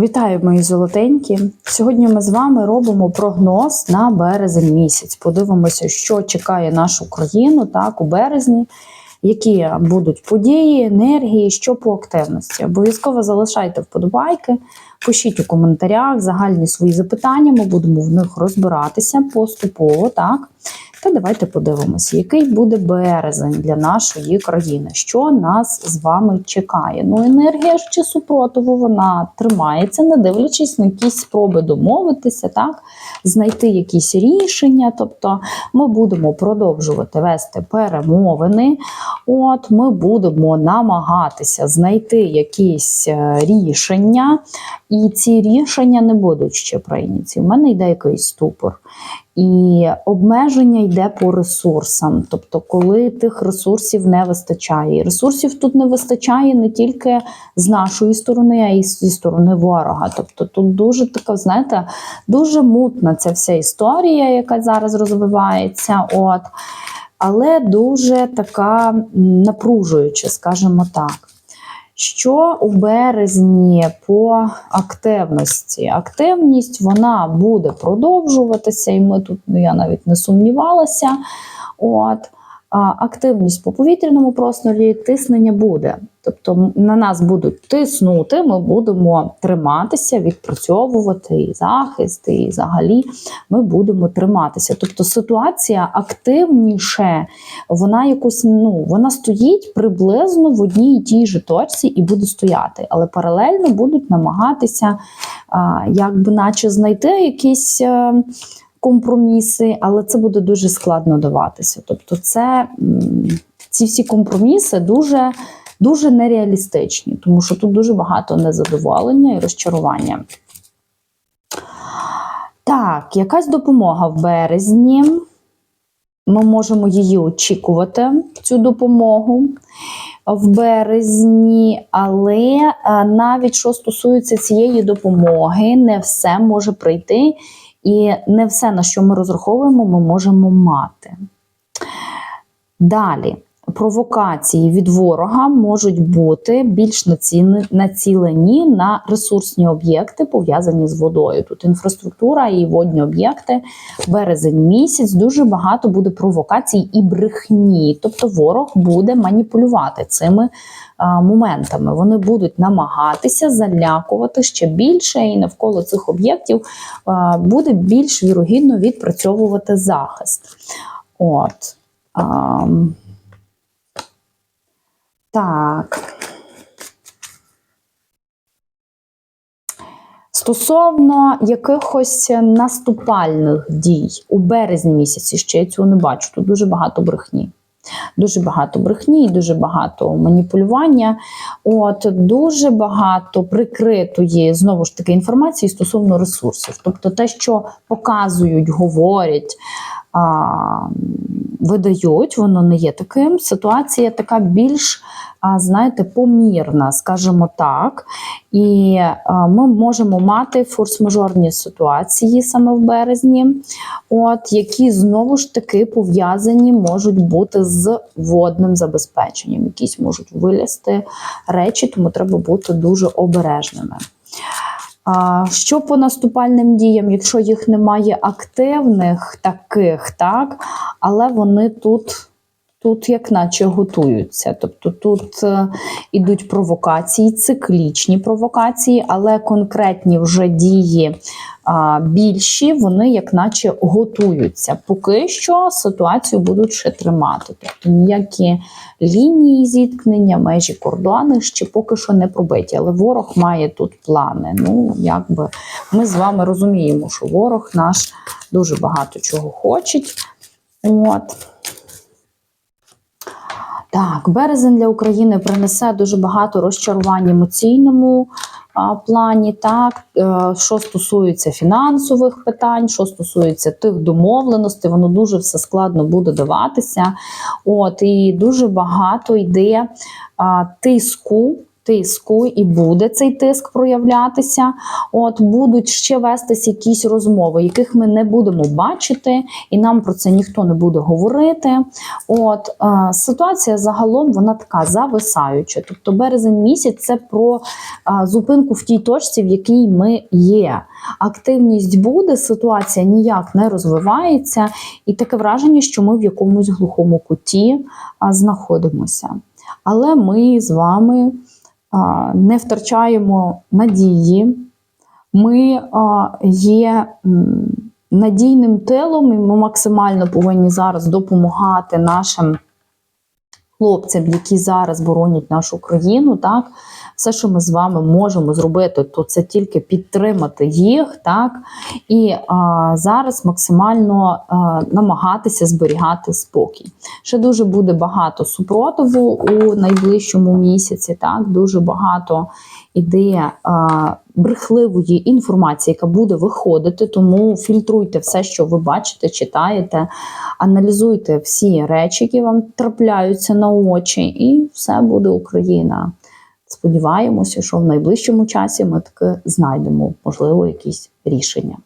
Вітаю, мої золотенькі. Сьогодні ми з вами робимо прогноз на березень місяць. Подивимося, що чекає нашу країну так у березні, які будуть події, енергії, що по активності. Обов'язково залишайте вподобайки, пишіть у коментарях загальні свої запитання. Ми будемо в них розбиратися поступово. так. Та давайте подивимося, який буде березень для нашої країни, що нас з вами чекає. Ну, енергія ж чи супротиву вона тримається, не дивлячись на якісь спроби домовитися, так, знайти якісь рішення. Тобто ми будемо продовжувати вести перемовини. От ми будемо намагатися знайти якісь е, рішення, і ці рішення не будуть ще прийняті. У мене йде якийсь ступор. І обмеження йде по ресурсам, тобто, коли тих ресурсів не вистачає. І ресурсів тут не вистачає не тільки з нашої сторони, а й зі сторони ворога. Тобто тут дуже така, знаєте, дуже мутна ця вся історія, яка зараз розвивається. От. Але дуже така напружуюча, скажімо так. Що у березні по активності? Активність вона буде продовжуватися, і ми тут ну, я навіть не сумнівалася. От активність по повітряному просторі тиснення буде. Тобто на нас будуть тиснути, ми будемо триматися, відпрацьовувати і захист, і взагалі ми будемо триматися. Тобто ситуація активніше, вона якось ну вона стоїть приблизно в одній і тій же точці і буде стояти, але паралельно будуть намагатися, а, якби наче знайти якісь. е, Компроміси, але це буде дуже складно даватися. Тобто, це ці всі компроміси дуже дуже нереалістичні, тому що тут дуже багато незадоволення і розчарування. Так, якась допомога в березні. Ми можемо її очікувати, цю допомогу в березні, але е, навіть що стосується цієї допомоги, не все може прийти, і не все, на що ми розраховуємо, ми можемо мати. Далі. Провокації від ворога можуть бути більш націлені на ресурсні об'єкти, пов'язані з водою. Тут інфраструктура і водні об'єкти. Березень місяць дуже багато буде провокацій і брехні. Тобто ворог буде маніпулювати цими а, моментами. Вони будуть намагатися залякувати ще більше, і навколо цих об'єктів буде більш вірогідно відпрацьовувати захист. От. Ам, так. Стосовно якихось наступальних дій у березні місяці, ще я цього не бачу. Тут дуже багато брехні. Дуже багато брехні, дуже багато маніпулювання. От дуже багато прикритої знову ж таки інформації стосовно ресурсів. Тобто те, що показують, говорять, видають, воно не є таким. Ситуація така більш, знаєте, помірна, скажімо так. І ми можемо мати форс-мажорні ситуації саме в березні, от, які знову ж таки пов'язані можуть бути з водним забезпеченням. Якісь можуть вилізти речі, тому треба бути дуже обережними. А, Що по наступальним діям, якщо їх немає активних таких, так, але вони тут, тут як наче готуються. Тобто тут е, ідуть провокації, циклічні провокації, але конкретні вже дії а, більші, вони як наче готуються. Поки що ситуацію будуть ще тримати. Тобто ніякі лінії зіткнення, межі кордони ще поки що не пробиті. Але ворог має тут плани. Ну, якби ми з вами розуміємо, що ворог наш дуже багато чого хоче. От. Так, березень для України принесе дуже багато розчарувань емоційному а, плані. Так, Е, що стосується фінансових питань, що стосується тих домовленостей, воно дуже все складно буде даватися. От і дуже багато йде а, тиску. Тиску, і буде цей тиск проявлятися. От будуть ще вестись якісь розмови, яких ми не будемо бачити, і нам про це ніхто не буде говорити. От е, ситуація загалом вона така зависаюча. Тобто березень місяць це про е, зупинку в тій точці, в якій ми є. Активність буде, ситуація ніяк не розвивається, і таке враження, що ми в якомусь глухому куті знаходимося. Але ми з вами не втрачаємо надії, ми є надійним телом, і ми максимально повинні зараз допомагати нашим хлопцям, які зараз боронять нашу країну. Так, все, що ми з вами можемо зробити, то це тільки підтримати їх, так і а, зараз максимально а, намагатися зберігати спокій. Ще дуже буде багато супротиву у найближчому місяці. Так, дуже багато іде брехливої інформації, яка буде виходити. Тому фільтруйте все, що ви бачите, читаєте, аналізуйте всі речі, які вам трапляються на очі, і все буде Україна. Сподіваємося, що в найближчому часі ми таки знайдемо можливо якісь рішення.